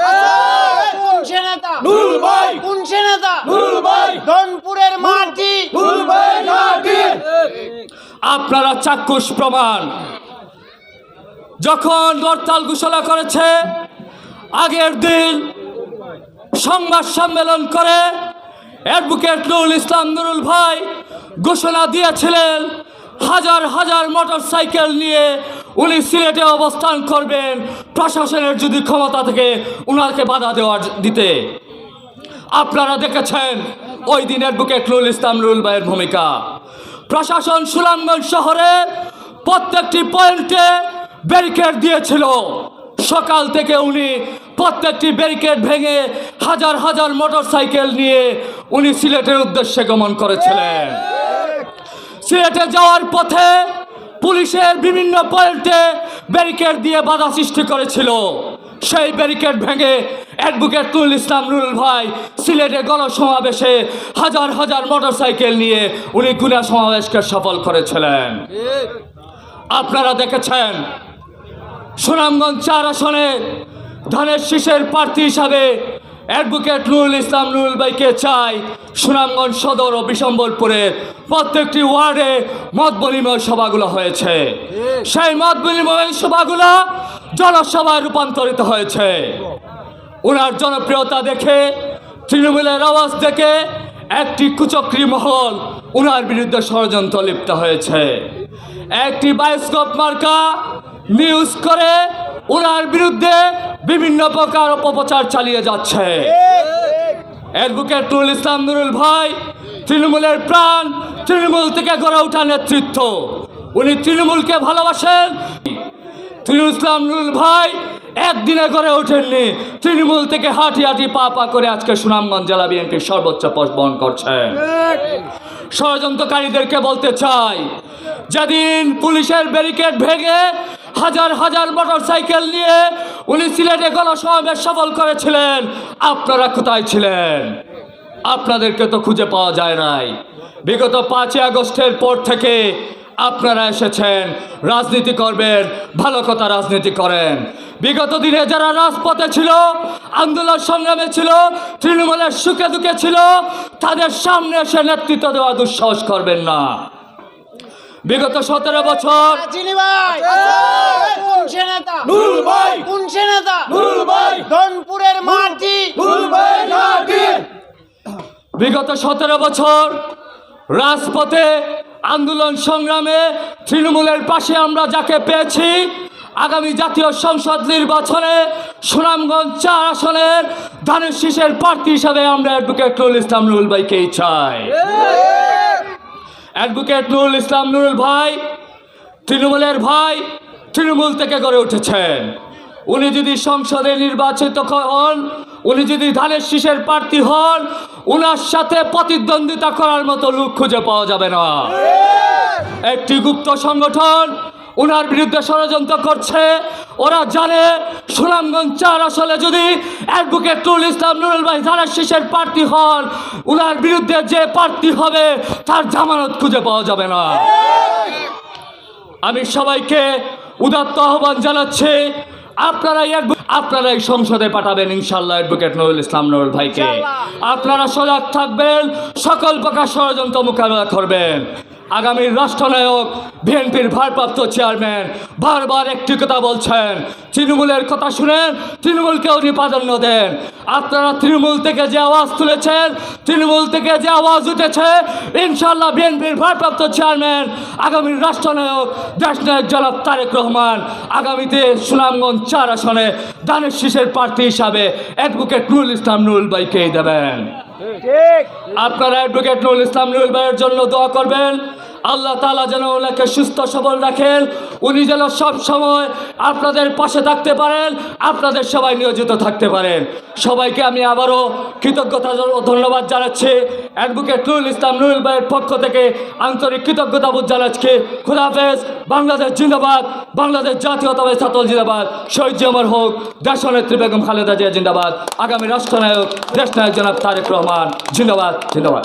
ভাই কোন সে নেতা। নুরুল ভাই কোন সে নেতা। নুরুল ভাই ধনপুরের মাটি। নুরুল ভাই ঘাটি আপনারা চাক্ষুষ প্রমাণ। যখন হরতাল ঘোষণা করেছে আগের দিন সংবাদ সম্মেলন করে অ্যাডভোকেট নুরুল ইসলাম নুরুল ভাই ঘোষণা দিয়েছিলেন হাজার হাজার মোটর সাইকেল নিয়ে উনি সিলেটে অবস্থান করবেন প্রশাসনের যদি ক্ষমতা থেকে উনাকে বাধা দেওয়ার দিতে। আপনারা দেখেছেন ওই দিনের বুকে নুরুল ইসলাম নুরুল ভাইয়ের ভূমিকা। প্রশাসন সুনামগঞ্জ শহরে প্রত্যেকটি পয়েন্টে ব্যারিকেড দিয়েছিল। সকাল থেকে উনি প্রত্যেকটি ব্যারিকেড ভেঙে হাজার হাজার মোটর সাইকেল নিয়ে উনি সিলেটের উদ্দেশ্যে গমন করেছিলেন। সিলেটে যাওয়ার পথে পুলিশের বিভিন্ন পয়েন্টে ব্যারিকেড দিয়ে বাধা সৃষ্টি করেছিল। সেই ব্যারিকেড ভেঙে অ্যাডভোকেট নুরুল ইসলাম নুরুল ভাই সিলেটে গণসমাবেশে হাজার হাজার মোটরসাইকেল নিয়ে উনি গুনা সমাবেশকে সফল করেছিলেন। আপনারা দেখেছেন, সুনামগঞ্জ চার আসনে ধানের শীষের প্রার্থী হিসাবে অ্যাডভোকেট নুরুল ইসলাম নুরুল ভাইকে চাই সুনামগঞ্জ সদর ও বিশম্বরপুরে প্রত্যেকটি ওয়ার্ডে মত বিনিময় সভাগুলো হয়েছে। সেই মত বিনিময় সভাগুলো জনসভায় রূপান্তরিত হয়েছে। ওনার জনপ্রিয়তা দেখে, তৃণমূলের আওয়াজ দেখে একটি কুচক্রী মহল ওনার বিরুদ্ধে ষড়যন্ত্র লিপ্ত হয়েছে। একটি বায়োস্কোপ মার্কা নিউজ করে ওনার বিরুদ্ধে বিভিন্ন প্রকার অপপ্রচার চালিয়ে যাচ্ছে। অ্যাডভোকেট নুরুল ইসলাম নুরুল ভাই তৃণমূলের প্রাণ, তৃণমূল থেকে গড়ে ওঠা নেতৃত্ব। উনি তৃণমূলকে ভালোবাসেন। তৃণমূল ইসলাম নুরুল ভাই একদিনে গড়ে ওঠেননি। তৃণমূল থেকে হাঁটি হাঁটি পা পা করে আজকে সুনামগঞ্জ জেলা বিএনপির সর্বোচ্চ পদ বহন করছেন ষড়যন্ত্রকারীদেরকে বলতে চাই, যেদিন পুলিশের ব্যারিকেড ভেঙে হাজার হাজার মোটর সাইকেল নিয়ে উনি সিলেটে গণসমাবেশ সফল করেছিলেন। আপনারা কোথায় ছিলেন? আপনাদেরকে তো খুঁজে পাওয়া যায় নাই। বিগত পাঁচই আগস্টের পর থেকে আপনারা এসেছেন। রাজনীতি করবেন, ভালো কথা রাজনীতি করেন। বিগত দিনে যারা রাজপথে ছিল, আন্দোলন সংগ্রামে ছিল, তৃণমূলের সুখে দুঃখে ছিল, তাদের সামনে এসে নেতৃত্ব দেওয়া দুঃসাহস করবেন না। বিগত সতেরো বছর। ধনপুরের মাটি। বিগত সতেরো বছর রাজপথে আন্দোলন সংগ্রামে তৃণমূলের পাশে আমরা যাকে পেয়েছি আগামী জাতীয় সংসদ নির্বাচনে সুনামগঞ্জ চার আসনের ধানের শীষের প্রার্থী হিসাবে আমরা অ্যাডভোকেট নুরুল ইসলাম নুরুল ভাইকেই চাই। অ্যাডভোকেট নুরুল ইসলাম নুরুল ভাই তৃণমূলের ভাই তৃণমূল থেকে গড়ে উঠেছেন। উনি যদি সংসদে নির্বাচিত হন উনি যদি ধানের শীষের প্রার্থী হন উনার সাথে প্রতিদ্বন্দ্বিতা করার মতো লোক খুঁজে পাওয়া যাবে না। একটি গুপ্ত সংগঠন ওনার বিরুদ্ধে ষড়যন্ত্র করছে। ওরা জানে সুনামগঞ্জ চার আসলে যদি অ্যাডভোকেট নুরুল ইসলাম নুরুল ভাই ধানের শীষের প্রার্থী হন ওনার বিরুদ্ধে যে প্রার্থী হবে তার জামানত খুঁজে পাওয়া যাবে না। আমি সবাইকে উদাত্ত আহ্বান জানাচ্ছি আপনারাই এক- আপনারাই সংসদে পাঠাবেন ইনশাল্লাহ অ্যাডভোকেট নুরুল ইসলাম নুরুল ভাইকে। আপনারা সজাগ থাকবেন সকল প্রকার ষড়যন্ত্র মোকাবেলা করবেন। আগামীর রাষ্ট্রনায়ক বিএনপির ভারপ্রাপ্ত চেয়ারম্যান বারবার একটি কথা বলছেন, তৃণমূলের কথা শুনেন তৃণমূলকে উনি প্রাধান্য দেন। আপনারা তৃণমূল থেকে যে আওয়াজ তুলেছেন, তৃণমূল থেকে যে আওয়াজ উঠেছে ইনশাল্লাহ বিএনপির ভারপ্রাপ্ত চেয়ারম্যান আগামীর রাষ্ট্রনায়ক দেশনায়ক জনাব তারেক রহমান আগামীতে সুনামগঞ্জ চার আসনে দানের শীষের প্রার্থী হিসাবে অ্যাডভোকেট নুরুল ইসলাম নুরুল ভাইকেই দেবেন। আপনারা অ্যাডভোকেট নুরুল ইসলাম নুরুল ভাইয়ের জন্য দোয়া করবেন। আল্লাহ তালা যেন ওনাকে সুস্থ, সবল রাখেন। উনি যেন সব সময় আপনাদের পাশে থাকতে পারেন, আপনাদের সবাই নিয়োজিত থাকতে পারেন। সবাইকে আমি আবারও কৃতজ্ঞতা ধন্যবাদ জানাচ্ছি। অ্যাডভোকেট নুরুল ইসলাম নুরুল ভাইয়ের পক্ষ থেকে আন্তরিক কৃতজ্ঞতাবোধ জানাচ্ছি। খুদাফেজ বাংলাদেশ জিন্দাবাদ, বাংলাদেশ জাতীয়তাবাদী ছাত্র জিন্দাবাদ। শহীদ জিয়ামর হোক, দেশনেত্রী বেগম খালেদা জিয়া জিন্দাবাদ। আগামী রাষ্ট্রনায়ক, দেশনায়ক জনাব তারেক রহমান, জিন্দাবাদ জিন্দাবাদ।